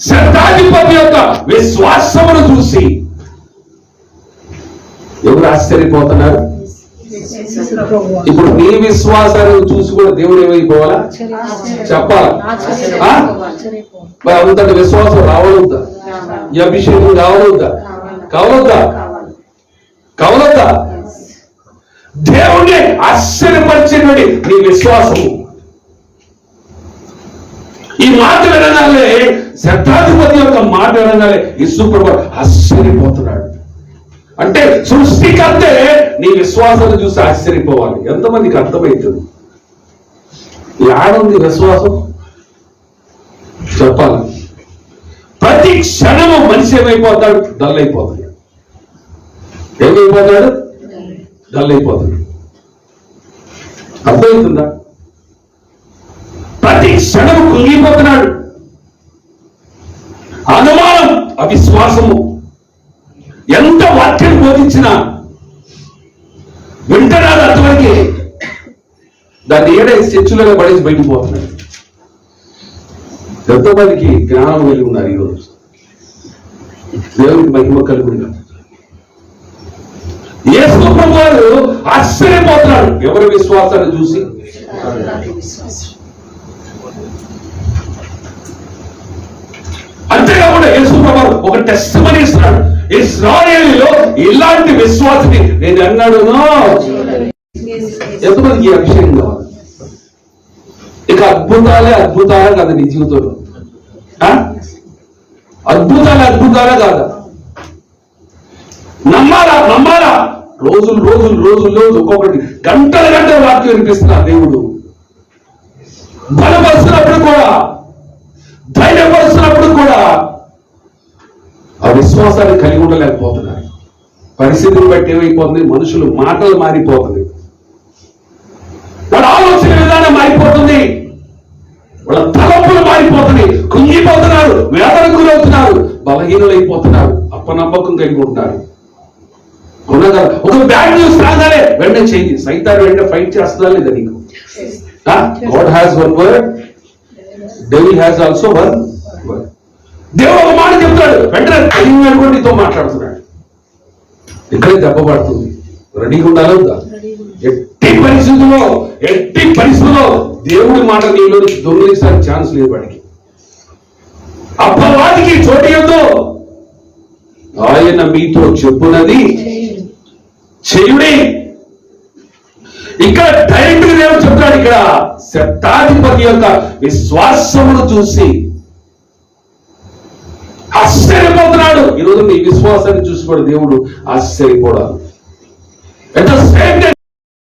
శతాధిపతి యొక్క విశ్వాసమును చూసి ఎవరు ఆశ్చర్యపోతున్నారు? ఇప్పుడు నీ విశ్వాసాన్ని చూసి కూడా దేవుడు ఏమైపోవాలా? చెప్పాలా? మరి అంతటి విశ్వాసం రావలొద్దా ఈ అభిషేకం కావలొద్దా కావలొద్దా కావలొద్దా దేవుణ్ణి ఆశ్చర్యపరిచినటువంటి నీ విశ్వాసము. ఈ మాట వినగానే శతాధిపతి యొక్క మాట వినగానే యశుప్రభు ఆశ్చర్యపోతున్నాడు. అంటే సృష్టికంటే నీ విశ్వాసాన్ని చూసి ఆశ్చర్యపోవాలి. ఎంతమందికి అర్థమవుతుంది ఏడుంది విశ్వాసం? చెప్పాలి. ప్రతి క్షణము మనిషి ఏమైపోతాడు? డల్ అయిపోతాడు ఏమైపోతాడు? డల్ అయిపోతాడు అర్థమవుతుందా? ప్రతి క్షణము కుంగిపోతున్నాడు అవిశ్వాసము. ఎంత వాక్యం బోధించినా వింటరాదు అంతవరకే దాన్ని ఏడే చర్చలుగా పడేసి బయటికి పోతున్నాడు. ఎంతోమందికి జ్ఞానం వెళ్ళి ఉన్నారు ఈరోజు. దేవునికి మహిమ కలుగుగా ఏ ప్రభు వారు ఆశ్చర్యపోతున్నాడు ఎవరి విశ్వాసాన్ని చూసి? కూడా యేసు ప్రభు ఒక టెస్ట్ మనీ ఇస్తున్నాడు. ఇస్రాయేలీలో ఇలాంటి విశ్వాసని నేను అన్నాడు ఎంతమందికి ఈ అభిషేకం కావాలి? ఇక అద్భుతాలే అద్భుతాలే కాదు నీ జీవితంలో. ఆ? అద్భుతాలే అద్భుతాలే కాదా. నమ్మాలా? నమ్మాలా? రోజులు రోజులు రోజులు రోజు ఒక్కొక్కటి గంటల గంటల వాక్యం వినిపిస్తున్నా దేవుడు. బలపరుస్తున్నప్పుడు కూడా విశ్వాసాన్ని కలిగి ఉండలేకపోతున్నారు. పరిస్థితిని బట్టి ఏమైపోతుంది? మనుషులు మాటలు మారిపోతుంది. వాళ్ళ ఆలోచన విధానం మారిపోతుంది. వాళ్ళ తలంపులు మారిపోతున్నాయి కుంగిపోతున్నారు వేదనకు గురవుతున్నారు బలహీనులైపోతున్నారు అప్పనమ్మకం కలిగి అవునా కదా? ఒక బ్యాడ్ న్యూస్ రాగానే వెంటనే చేంజ్ సైతాన్ని వెంటనే ఫైట్ చేస్తుందా లేదా నీకు? God has one word. Devil has also one word. దేవుడు అని చెప్తాడు. వెంటనే కలిగి అనుకోండి నీతో మాట్లాడుతున్నాడు. ఇక్కడే దెబ్బ పడుతుంది. రెడీగా ఉండాలి వద్దా? ఎట్టి పరిస్థితుల్లో ఎట్టి పరిస్థితుల్లో దేవుడి మాట నీలో నుంచి దొంగిలించడానికి ఛాన్స్ లేదు వాడికి. అప్పవాదికి చోటు ఆయన మీతో చెప్పున్నది చేయుడి. ఇక్కడ డైరెక్ట్గా దేవుడు చెప్తాడు ఇక్కడ శతాధిపతి యొక్క విశ్వాసమును చూసి ఆశ్చర్యపోతున్నాడు ఈరోజు నీ విశ్వాసాన్ని చూసి కూడా. దేవుడు ఆశ్చర్యపోవడాలి